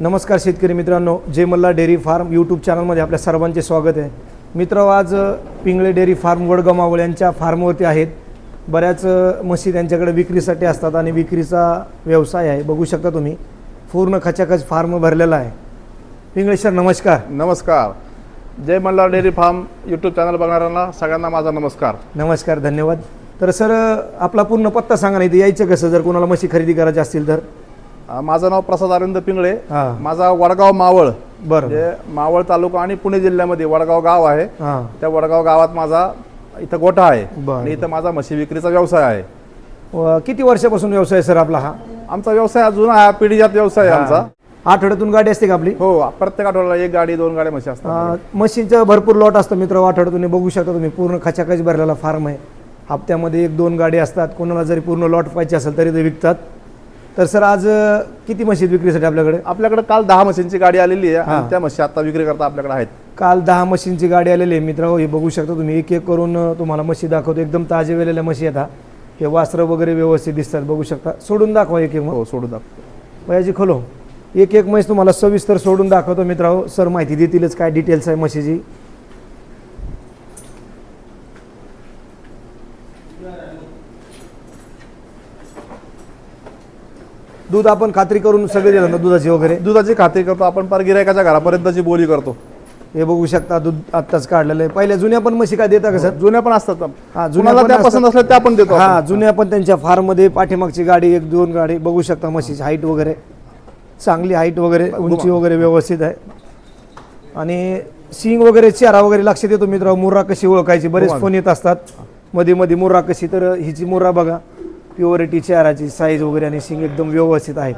नमस्कार शेतकरी मित्रांनो Jai Malhar dairy farm YouTube चॅनलमध्ये आपल्या सर्वांचे स्वागत आहे. मित्र आज पिंगळे डेअरी फार्म वडगाव मावळ यांच्या फार्मवरती आहेत. बऱ्याच म्हशी त्यांच्याकडे विक्रीसाठी असतात आणि विक्रीचा व्यवसाय आहे. बघू शकता तुम्ही पूर्ण खचाखच फार्म भरलेला आहे. पिंगळे सर नमस्कार. नमस्कार. Jai Malhar dairy farm YouTube channel बघणाऱ्यांना सगळ्यांना माझा नमस्कार. नमस्कार धन्यवाद. तर सर आपला पूर्ण पत्ता सांगा नाही इथे यायचं कसं? जर कोणाला म्हशी खरेदी करायची असतील तर? माझं नाव प्रसाद अरविंद पिंगळे. माझा वडगाव मावळ. बरं. मावळ तालुका आणि पुणे जिल्ह्यामध्ये वडगाव गाव आहे. हां. त्या वडगाव गावात माझा इथं गोठा आहे. आणि इथं माझा म्हशी विक्रीचा व्यवसाय आहे. किती वर्षापासून व्यवसाय सर आपला हा? आमचा व्यवसाय अजून हा पिढीजात व्यवसाय आहे आमचा. आठवड्यातून गाडी असते का आपली? हो प्रत्येक आठवड्याला एक गाडी दोन गाड्या म्हशी असतात. म्हशींचं भरपूर लॉट असतं मित्र आठवड्यात तुम्ही बघू शकता तुम्ही. पूर्ण खचाखच भरलेला फार्म आहे. हप्त्यामध्ये एक दोन गाडी असतात. कोणाला जरी पूर्ण लॉट पाहिजे असेल तरी ते विकतात. तर सर आज किती म्हशी विक्रीसाठी आपल्याकडे? आपल्याकडे काल दहा म्हशींची गाडी आलेली आहे हां. आणि त्या म्हशी आता विक्री करता आपल्याकडे आहेत. काल दहा म्हशींची गाडी आलेली आहे. मित्र हे बघू शकता तुम्ही एक एक करून तुम्हाला म्हशी दाखवतो. एकदम ताजे वेलेल्या म्हशी येतात हे. वास्त्र वगैरे व्यवस्थित दिसतात बघू शकता. सोडून दाखवा एक एक हो सोडून दाखव वयाची खोलो. एक एक म्हैस तुम्हाला सविस्तर सोडून दाखवतो मित्रांनो. सर माहिती देतीलच काय डिटेल्स आहे म्हशीची दूध आपण खात्री करून सगळे दिलं ना दुधाची वगैरे? दुधाची खात्री करतो. आपण पर गिरायकाच्या घरापर्यंतची बोली करतो. हे बघू शकता दूध आत्ताच काढलेलं आहे. पहिल्या जुन्या पण म्हशी काय देता का सर? जुन्या पण असतात. हा, जुन्या जुन्याला त्या. पसंत असल्या त्या पण देतो. हा जुन्या पण त्यांच्या फार्ममध्ये पाठीमागची गाडी एक दोन गाडी. बघू शकता म्हशीची हाईट वगैरे. चांगली हाईट वगैरे उंची वगैरे व्यवस्थित आहे. आणि सिंग वगैरे चेहरा वगैरे लक्षात येतो मित्र मुर्रा कशी ओळखायची? बरेच. फोन येत असतात. मध्ये मध्ये मुर्रा कशी तर हिची मुर्रा बघा. प्युअरिटी चेहराची साईज वगैरे आणि सिंग एकदम व्यवस्थित आहे.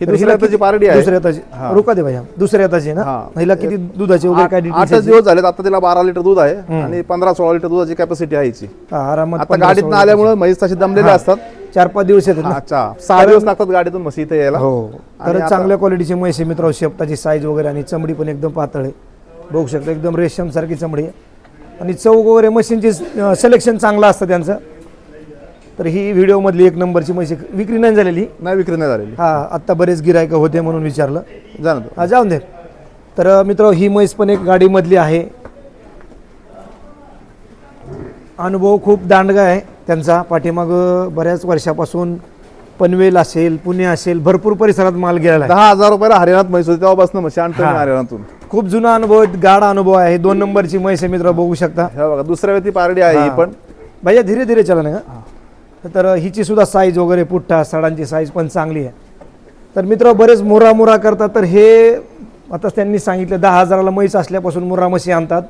ही दुसऱ्या हाताची पारडी आहे. दुसऱ्या हाताची हा. रुका दे भैया. दुसऱ्या हाताची ना? हा. हिला किती दुधाची वगैरे काय आठच डिटेल्स दिवस झालेत आता तिला बारा लिटर दूध आहे आणि पंधरा सोळा लिटर दुधाची कॅपॅसिटी आहे हिची. आरामात आता पंधरा गाडीत सोळा आल्यामुळे म्हैस तशी दमलेल्या हा. असतात. चार पाच दिवस येतात ना? अच्छा. सहा दिवस लागतात गाडीतून म्हशी इथे यायला. हो. आणि तर आता- चांगल्या क्वालिटीची म्हैस आहे मित्रांनो शेपटाची साईज वगैरे आणि चमडी पण एकदम पातळ आहे. बघू शकता एकदम रेशम सारखी चमडी आहे. आणि चौक वगैरे मशीनची सिलेक्शन चांगलं असतं त्यांचं. तर ही व्हिडिओमधली एक नंबरची म्हशी विक्री नाही झालेली? नाही विक्री नाही झालेली. हा आत्ता बरेच गिरायकं होते म्हणून विचारलं. जा ना तू. हा जाऊन दे. तर मित्र ही म्हैस पण एक गाडीमधली आहे. अनुभव खूप दांडगा आहे त्यांचा. पाठीमाग बऱ्याच वर्षापासून पनवेल असेल पुणे असेल भरपूर परिसरात माल आहे. दहा हजार रुपयाला हरियाणात म्हैस होती तेव्हापासून म्हशी आणतो मी. हरियाणातून खूप जुना अनुभव आहे, गाढा अनुभव आहे. दोन नंबरची म्हैस आहे मित्र बघू शकता. हे बघा दुसऱ्या व्यक्ती पारडी आहे हा. पण. भैया धीरे धीरे चला ना का तर हिची सुद्धा साईज वगैरे पुठ्ठा सडांची साईज पण चांगली आहे. तर मित्र बरेच मुरा मुरा करतात. तर हे आता त्यांनी सांगितलं दहा हजाराला म्हैस असल्यापासून मुरा म्हशी आणतात.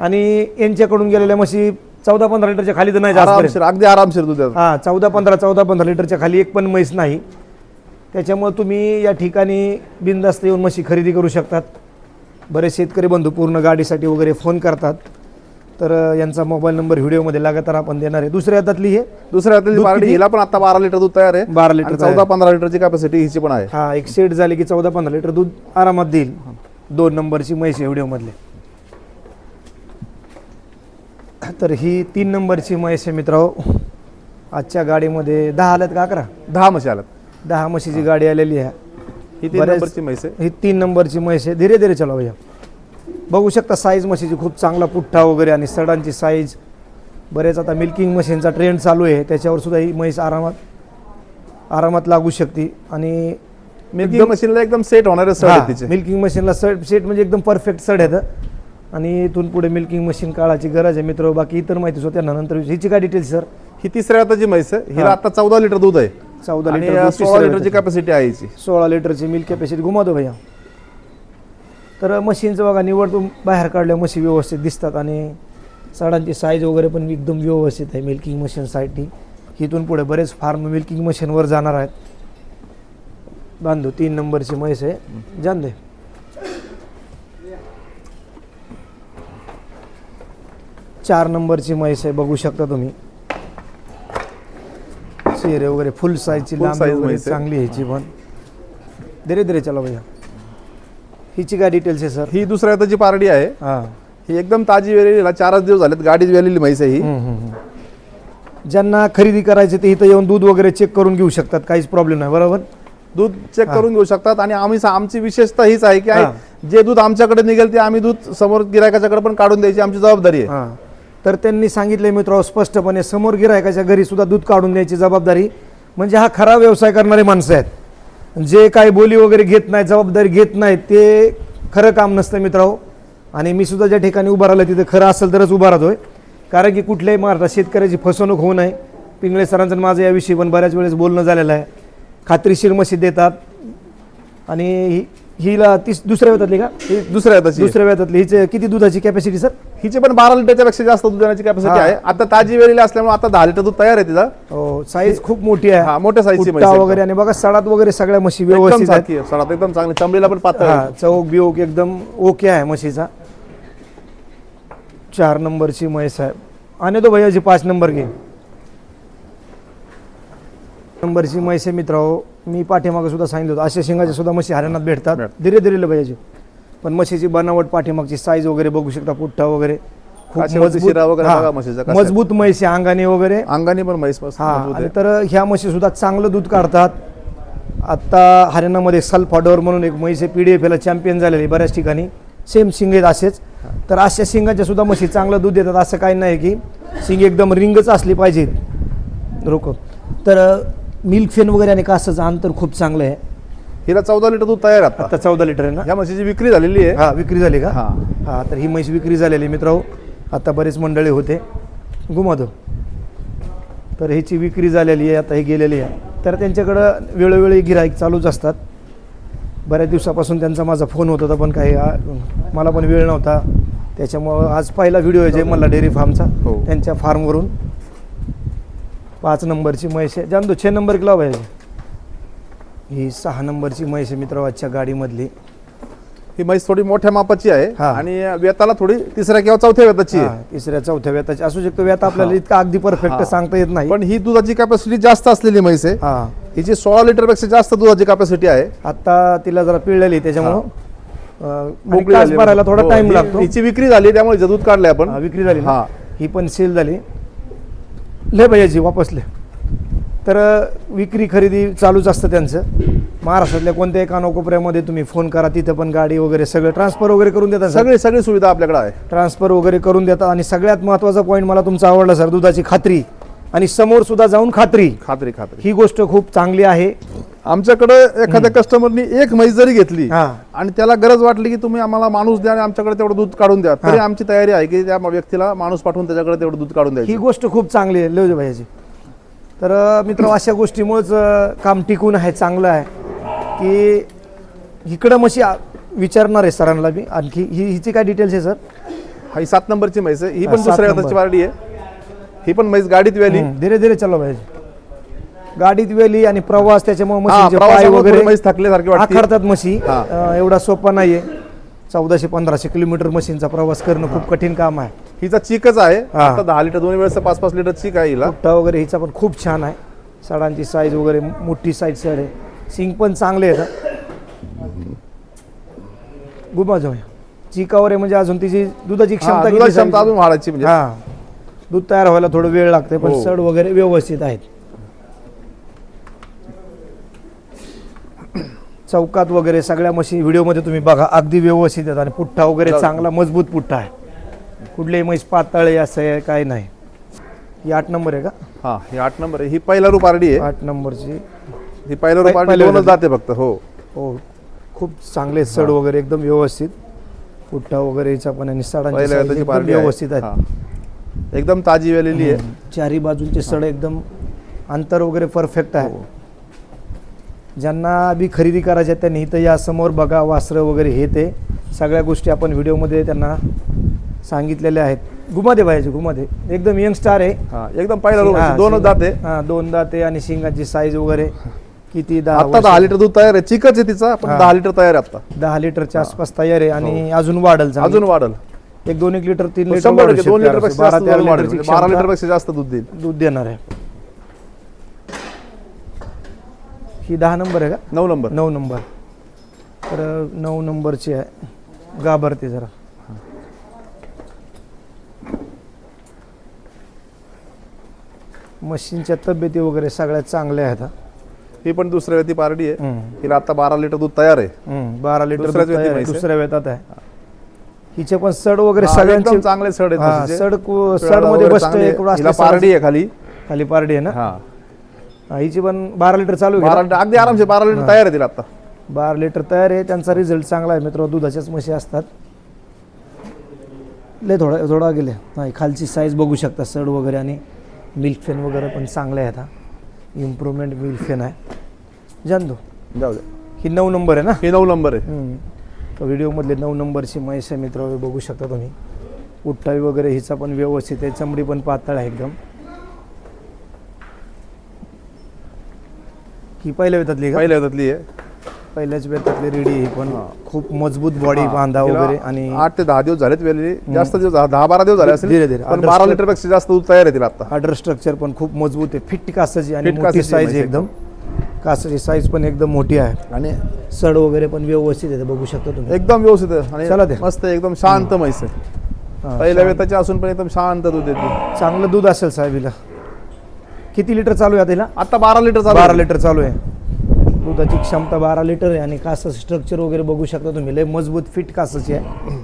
आणि यांच्याकडून गेलेल्या म्हशी चौदा पंधरा लिटरच्या खाली तर नाही जास्त अगदी आरामशीर दूध आहे. हां चौदा पंधरा चौदा पंधरा लिटरच्या खाली एक पण म्हैस नाही. त्याच्यामुळे तुम्ही या ठिकाणी बिनधास्त येऊन म्हशी खरेदी करू शकतात. बरेच शेतकरी बंधू पूर्ण गाडीसाठी वगैरे फोन करतात. तर यांचा मोबाईल नंबर व्हिडिओमध्ये लगातार आपण देणार आहे. दुसऱ्या हातातली हे? दुसऱ्या पारडी किती? हिला पण आता बारा लिटर दूध तयार आहे. बारा लिटर चौदा पंधरा लिटरची कॅपॅसिटी हिची पण आहे. हा एक सेट झाली की चौदा पंधरा लिटर दूध आरामात देईल. दोन नंबरची म्हैस व्हिडिओमधले. तर ही तीन नंबरची म्हैस आहे मित्रांनो. आजच्या गाडीमध्ये दहा आल्यात का अकरा? दहा म्हशी आल्यात. दहा म्हशीची गाडी आलेली आहे. ही तीन नंबरची म्हैस आहे. ही तीन नंबरची म्हैस आहे. धीरे धीरे चला भैया. बघू शकता साईज म्हशीची खूप चांगला पुठ्ठा वगैरे आणि सडांची साईज बरेच आता मिल्किंग मशीनचा ट्रेंड चालू आहे. त्याच्यावर सुद्धा ही म्हैस आरामात आरामात लागू शकते. आणि मिल्किंग मशीनला एकदम सेट होणारे आहे मिल्किंग मशीनला सड सेट म्हणजे एकदम परफेक्ट सड येतं आणि इथून पुढे मिल्किंग मशीन काळाची गरज आहे मित्र. बाकी इतर माहिती होत्या नंतर हिची काय डिटेल्स सर ही तिसऱ्या हाताची म्हैस आहे. हिला हा. आता चौदा लिटर दूध आहे. चौदा लिटर सोळा लिटरची. कॅपॅसिटी आहे सोळा लिटरची मिल्क कॅपॅसिटी घुमावतो भैया. तर मशीनचं बघा निवडतो बाहेर काढल्या म्हशी व्यवस्थित दिसतात आणि साडांची साईज वगैरे पण एकदम व्यवस्थित आहे मिल्किंग मशीनसाठी इथून पुढे बरेच फार्म मिल्किंग मशीनवर जाणार आहेत. बांधू तीन नंबरची म्हैस आहे. जाण दे. चार नंबरची म्हैस आहे बघू शकता तुम्ही. चेहरे वगैरे फुल साईजची लांबी. चांगली आहे हिची पण. धीरे धीरे चला भैया. हिची काय डिटेल्स आहे सर ही दुसऱ्या हाताची पारडी आहे. हां. ही एकदम ताजी वेलेली चारच दिवस झालेत गाडीत वेलेली म्हैस आहे ही. ज्यांना खरेदी करायची ते इथं येऊन दूध वगैरे चेक करून घेऊ शकतात काहीच प्रॉब्लेम नाही बरोबर? दूध चेक. करून घेऊ शकतात आणि आम्ही आमची विशेषता हीच आहे की आहे. जे दूध आमच्याकडे निघेल ते आम्ही दूध समोर गिरायकाच्याकडे पण काढून द्यायची आमची जबाबदारी आहे. हां. तर त्यांनी सांगितले मित्र स्पष्टपणे समोर गिरायकाच्या घरी सुद्धा दूध काढून द्यायची जबाबदारी. म्हणजे हा खरा व्यवसाय करणारे माणसं आहेत. जे काही बोली वगैरे घेत नाहीत जबाबदारी घेत नाहीत ते खरं काम नसतं मित्रांनो. आणि मी सुद्धा ज्या ठिकाणी उभा राहिलं तिथं खरं असेल तरच उभा राहतोय. कारण की कुठल्याही महाराष्ट्रात शेतकऱ्याची फसवणूक होऊ नये. पिंगळे सरांचं माझं याविषयी पण बऱ्याच वेळेस बोलणं झालेलं आहे. खात्रीशीर मशी देतात. आणि ही हिला तीस दुसऱ्या वेतातली का? ही दुसऱ्या हाताची आहे. दुसऱ्या वेतातली हिचे किती दुधाची कॅपॅसिटी सर हिची पण बारा लिटरच्या पेक्षा जास्त दूध देण्याची कॅपॅसिटी. आहे. आता ताजी वेळेला असल्यामुळे आता दहा लिटर दूध तयार आहे तिचा. हो साईज खूप मोठी आहे. हा, मोठ्या size ची म्हैस आहे. वगैरे आणि बघा सडात वगैरे सगळ्या म्हशी एकदम व्यवस्थित आहेत. सारखी आहे. सडात एकदम चांगली. चमडीला पण पातळ हा आहे. चौक बिओक एकदम ओके आहे म्हशीचा. चार नंबरची म्हैस आहे. आणि तो भैयाची पाच नंबर घे. नंबरची म्हैस आहे मित्रांनो मी पाठीमागं सुद्धा सांगितलं होतं. अशा शिंगाच्या सुद्धा म्हशी हरियाणात भेटतात. धीरे धीरे भैयाची पण म्हशीची बनावट पाठीमागची साईज वगैरे बघू शकता पुठ्ठा वगैरे. खूप काचेवरती शिरा वगैरे हा, बघा म्हशीचा कसा आहे. मजबूत म्हैस अंगाने वगैरे. अंगाने पण म्हैस मस्त हा मजबूत आणि आहे. तर ह्या म्हशी सुद्धा चांगलं दूध काढतात. आत्ता हरियाणामध्ये सल्फाडोर म्हणून एक म्हैस पी डी एफ एला चॅम्पियन झालेली आहे बऱ्याच ठिकाणी. सेम शिंग आहेत असेच. तर अशा शिंगाच्या सुद्धा म्हशी चांगलं दूध देतात असं काही नाही की शिंग एकदम रिंगच असली पाहिजेत. रोक. तर मिल्क फेन वगैरे आणि कासाचं अंतर खूप चांगलं आहे. हिला चौदा लिटर दूध तयार आहे आता. आता चौदा लिटर आहे ना? ह्या म्हशीची विक्री झालेली आहे. हा विक्री झाली का? हा. हा तर ही म्हैस विक्री झालेली मित्र आता बरेच मंडळी होते. घुमातो तर ह्याची विक्री झालेली आहे आता ही गेलेली आहे. तर त्यांच्याकडं वेळोवेळी गिराईक चालूच असतात. बऱ्याच दिवसापासून त्यांचा माझा फोन होत होता पण काही आ, मला पण वेळ नव्हता. त्याच्यामुळं आज पहिला व्हिडिओ आहे जय मल्ला डेअरी फार्मचा. हो. त्यांच्या फार्मवरून पाच नंबरची म्हैस आहे. जाणतो छे नंबर किलो पाहिजे ही सहा नंबरची म्हैस आहे मित्र आजच्या गाडीमधली. ही म्हैस थोडी मोठ्या मापाची आहे हा. आणि वेताला थोडी तिसऱ्या किंवा चौथ्या वेताची हा, आहे तिसऱ्या चौथ्या व्यताची. असू शकतो व्यथा आपल्याला इतका अगदी परफेक्ट. सांगता येत नाही. पण ही दुधाची कॅपॅसिटी जास्त असलेली म्हैस आहे. हा. हिची सोळा लिटरपेक्षा जास्त दुधाची कॅपॅसिटी आहे. आता तिला जरा पिळलेली त्याच्यामुळं. अं, आणि मोकळी कास झाली. भरायला थोडा हो, टाइम ही- लागतो. हिची विक्री झाली त्यामुळे हिचं दूध काढलंय आपण. हा, विक्री झाली ना? हा. ही पण सेल झाली. ले भैयाची वापस ले तर विक्री खरेदी चालूच असतं त्यांचं. महाराष्ट्रातल्या कोणत्याही कानाकोपऱ्यामध्ये तुम्ही फोन करा तिथं पण गाडी वगैरे सगळं ट्रान्सफर वगैरे करून देतात सगळी सगळी सुविधा आपल्याकडे आहे. ट्रान्सफर वगैरे करून देतात आणि सगळ्यात महत्त्वाचा पॉईंट मला तुमचा आवडला सर दुधाची खात्री. आणि समोर सुद्धा जाऊन खात्री. खात्री खात्री. ही गोष्ट खूप चांगली आहे. आमच्याकडे एखाद्या कस्टमरनी एक म्हैस जरी घेतली हा. आणि त्याला गरज वाटली की तुम्ही आम्हाला माणूस द्या आणि आमच्याकडे तेवढं दूध काढून द्या तरी. आमची तयारी आहे की त्या व्यक्तीला माणूस पाठवून त्याच्याकडे तेवढं दूध काढून ही द्यायची गोष्ट खूप चांगली आहे लवजे भाईची तर मित्र अशा गोष्टीमुळेच अं, काम टिकून आहे चांगलं आहे. की इकडं मशी आ- विचारणार आहे सरांना मी आणखी ही हिची काय डिटेल्स आहे सर? हा ही सात नंबरची म्हैस आहे. ही हा, पण सात दुसऱ्या नंबर. वारडी आहे. ही पण म्हैस गाडीत वेली. धीरे धीरे चलो पाहिजे गाडीत वेली आणि प्रवास त्याच्यामुळे मशीनचे पाय प्रवासामुळे वगैरे थोडी म्हैस थकल्यासारखी वाटते. आखडतात म्हशी. अं, एवढा सोपा नाहीये. चौदाशे पंधराशे किलोमीटर मशीनचा प्रवास करणं खूप कठीण काम आहे. हिचा चीकच आहे. हा. आता दहा लिटर दोन्ही वेळेस पाच पाच लिटर चीक आहे हिला. वगैरे हिचा पण खूप छान आहे. सडांची साईज वगैरे मोठी साईज सड आहे. सिंग पण चांगले आहेत गुमा जाऊया चिकावर आहे म्हणजे अजून तिची दुधाची हा, क्षमता दुधाची किती क्षमता सांगितली? अजून वाढायची म्हणजे. हा. दूध तयार व्हायला थोडं वेळ लागते पण हो. सड वगैरे व्यवस्थित आहेत. चौकात वगैरे सगळ्या मशीन व्हिडिओमध्ये तुम्ही बघा अगदी व्यवस्थित आहेत आणि पुठ्ठा वगैरे. चांगला मजबूत पुठ्ठा आहे. कुठलीही म्हैस पातळ असं आहे काय नाही. ही आठ नंबर आहे का? हा ही आठ नंबर आहे. ही पहिला रूप आरडी आहे. आठ नंबरची. ही पहिला रूप आरडी पहिल्या दोनच. जाते फक्त हो. हो खूप चांगले सड वगैरे एकदम व्यवस्थित. पुठ्ठा वगैरे याचा पण आणि सडांची पहिल्या size हाताची एकदम पारडी व्यवस्थित आहे आहेत. हा. एकदम ताजी वेलेली आहे. चारी बाजूंचे सड एकदम अंतर वगैरे परफेक्ट आहे. हो. ज्यांना बी खरेदी करायच्या आहेत त्यांनी इथं या समोर बघा वासरं वगैरे हे ते. सगळ्या गोष्टी आपण व्हिडिओमध्ये त्यांना सांगितलेल्या आहेत. घुमादे भाईचे घुमादे. एकदम यंग स्टार आहे. हा एकदम पहिला हा. दोनच शिंग- जाते हा दोन दाते आणि शिंगाची साईज वगैरे किती दहा आता दहा लिटर दूध तयार आहे. चिकच आहे तिचा पण हा. दहा लिटर तयार आहे आता. दहा लिटरच्या आसपास तयार आहे आणि अजून वाढल. अजून वाढल. एक दोन एक लिटर तीन लिटर शंभर वाढू टक्के दोन लिटर. पेक्षा बारा तेरा. लिटरची क्षमता लिटरपेक्षा जास्त दूध देईल दूध देणार आहे ही दहा नंबर आहे का नऊ नंबर नऊ नंबर तर नऊ नंबरची आहे घाबरते जरा मशीनच्या तब्येती वगैरे सगळ्यात चांगल्या आहेत हा. ही पण दुसऱ्या वेती पारडी आहे हम्म. हिला आता बारा लिटर दूध तयार आहे हम्म, बारा लिटर दुसऱ्याच दूध तयार वेती आहे, म्हैस आहे. दुसऱ्या वेतात आहे हिचे पण सड वगैरे सगळ्यांचे चांगले सड आहेत. सड सडमध्ये बसते पारडी आहे खाली. खाली पारडी आहे ना? हिची पण बारा लिटर चालू आहे अगदी आरामसे बारा लिटर तयार आहे तिला आता. बारा लिटर तयार आहे त्यांचा रिझल्ट चांगला आहे मित्र. दुधाच्याच म्हशी असतात. लय थोडा थोडा गेले. नाही खालची साईज बघू शकता सड वगैरे आणि मिल्क फेन वगैरे पण चांगले आहेत हा. इम्प्रूव्हमेंट मिल्क फेन आहे. जाणतो जाऊ दे. ही नऊ नंबर आहे ना? ही नऊ नंबर आहे. तर व्हिडिओमधले नऊ नंबरची म्हैस आहे मित्र बघू शकता तुम्ही. उठ्ठावी वगैरे हिचा पण व्यवस्थित आहे चमडी पण पातळ आहे एकदम. ही पहिल्या वेतातली पहिल्या हातातली आहे. पहिल्याच वेतातली रेडी ही पण. खूप मजबूत बॉडी बांधा वगैरे आणि आठ ते दहा दिवस झालेत जास्त दिवस दहा बारा दिवस झाले असेल. धीरे धीरे. पण बारा step- लिटरपेक्षा जास्त दूध तयार आहे तिला आता. आर्डर स्ट्रक्चर पण खूप मजबूत आहे. फिट कासाची आणि मोठी साईज एकदम. कासाची साईज पण एकदम मोठी आहे. आणि सड वगैरे पण व्यवस्थित आहे बघू शकता तुम्ही. एकदम व्यवस्थित आहे. चला आणि ते. मस्त आहे, एकदम शांत म्हैस आहे. हा, पहिल्या वेताची असून पण एकदम शांत दूध देते. चांगलं दूध असेल साहेबीला किती लिटर चालू आहे आता हिला? आता बारा लिटर चालू बारा आहे. लिटर चालू आहे. दुधाची क्षमता बारा लिटर आहे आणि कासा स्ट्रक्चर वगैरे बघू शकता तुम्ही. लय मजबूत फिट कासाची आहे.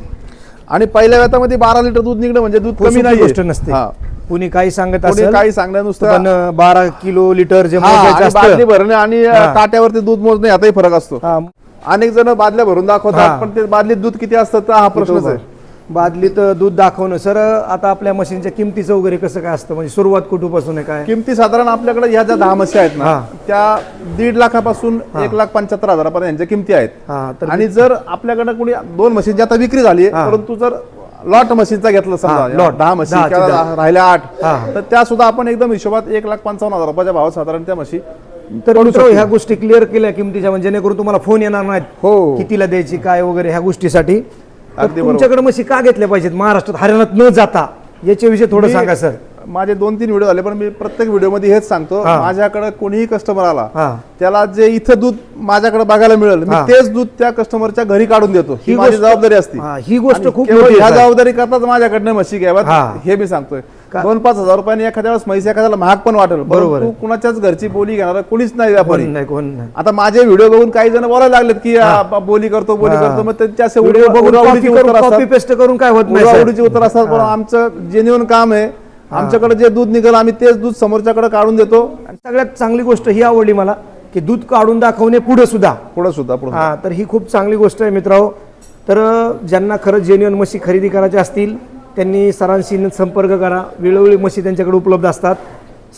आणि पहिल्या वेतामध्ये बारा लिटर दूध निघणं म्हणजे दूध कमी नाही गोष्ट नसते. हा. कुणी काही सांगत कोणी असेल काही सांगणं नुसतं पण बारा किलो लिटर जे हा, मोजायचं आणि बादली असतं भरणे आणि. ताट्यावरती दूध मोजणे यातही फरक असतो. हा, अनेक जण बादल्या भरून हा. दाखवतात पण ते बादलीत दूध किती असतं तर हा प्रश्नच आहे. बादलीत दूध दाखवणं. सर आता आपल्या मशीनच्या किमतीचं वगैरे कसं काय असतं? म्हणजे सुरुवात कुठूपासून आहे काय? किमती साधारण आपल्याकडे ह्या ज्या दहा म्हशी आहेत ना हा. त्या दीड लाखापासून एक लाख पंच्याहत्तर हजारापर्यंत यांच्या किमती आहेत. हा तर आणि जर आपल्याकडे कोणी दोन म्हशींची आता विक्री झाली हा. परंतु जर लॉट म्हशींचा घेतलं समजा lot. दहा म्हशी दहाची किंवा दहा. राहिल्या आठ हा. तर त्या सुद्धा आपण एकदम हिशोबात एक लाख पंचावन्न हजार रुपयाच्या भावात साधारण त्या म्हशी तर पडू मित्र शकतील. ह्या गोष्टी क्लिअर केल्या किमतीच्या म्हणजे जेणेकरून तुम्हाला फोन येणार नाहीत हो कितीला द्यायची काय वगैरे ह्या गोष्टीसाठी तर अगदी बरोबर. तुमच्याकडे म्हशी का घेतल्या पाहिजेत महाराष्ट्रात हरियाणात न जाता याच्याविषयी थोडं मी- सांगा सर माझे दोन तीन व्हिडिओ झाले पण मी प्रत्येक व्हिडिओमध्ये हेच सांगतो. माझ्याकडे कोणीही कस्टमर आला त्याला जे इथं दूध माझ्याकडे बघायला मिळेल मी. तेच दूध त्या कस्टमरच्या घरी काढून देतो ही माझी जबाबदारी असते हा, गोष्ट खूप ह्या. जबाबदारी करताच माझ्याकडनं म्हशी घ्याव्यात हा. हे मी सांगतोय दोन पाच हजार रुपयाने एखाद्या वेळेस म्हैस एखाद्याला महाग पण वाटेल बरोबर. कुणाच्याच घरची बोली घेणार कोणीच नाही व्यापारी कोण नाही कोण नाही आता माझे व्हिडिओ बघून काही जण बोलायला लागलेत की बोली करतो बोली. करतो मग त्यांचे असे व्हिडिओ बघून पेस्ट करून काय होत नाही. उत्तर असतात पण आमचं जेन्युन काम आहे आमच्याकडे जे दूध निघेल आम्ही तेच दूध समोरच्याकडे काढून देतो. आणि सगळ्यात चांगली गोष्ट ही आवडली मला की दूध काढून दाखवणे पुढे सुद्धा. पुढे सुद्धा पुढे हा तर ही खूप चांगली गोष्ट आहे मित्रांनो. तर ज्यांना खरंच जेन्युअन म्हशी खरेदी करायच्या असतील त्यांनी सरांशी संपर्क करा. वेळोवेळी म्हशी त्यांच्याकडे उपलब्ध असतात.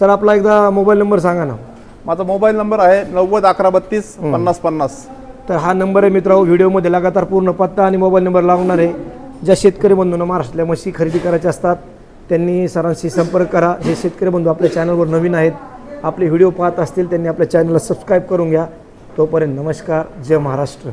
सर आपला एकदा मोबाईल नंबर सांगा ना. माझा मोबाईल नंबर आहे नव्वद अकरा बत्तीस पन्नास पन्नास. तर हा नंबर आहे मित्रांनो व्हिडिओमध्ये लगातार पूर्ण पत्ता आणि मोबाईल नंबर लावणार आहे. ज्या शेतकरी बंधूंना महाराष्ट्रातल्या म्हशी खरेदी करायच्या असतात त्यांनी सरांशी संपर्क करा. जे शेतकरी बंधू आपल्या चॅनलवर नवीन आहेत. आपले व्हिडिओ पाहत असतील त्यांनी आपल्या चॅनलला सबस्क्राईब करून घ्या. तोपर्यंत नमस्कार. जय महाराष्ट्र.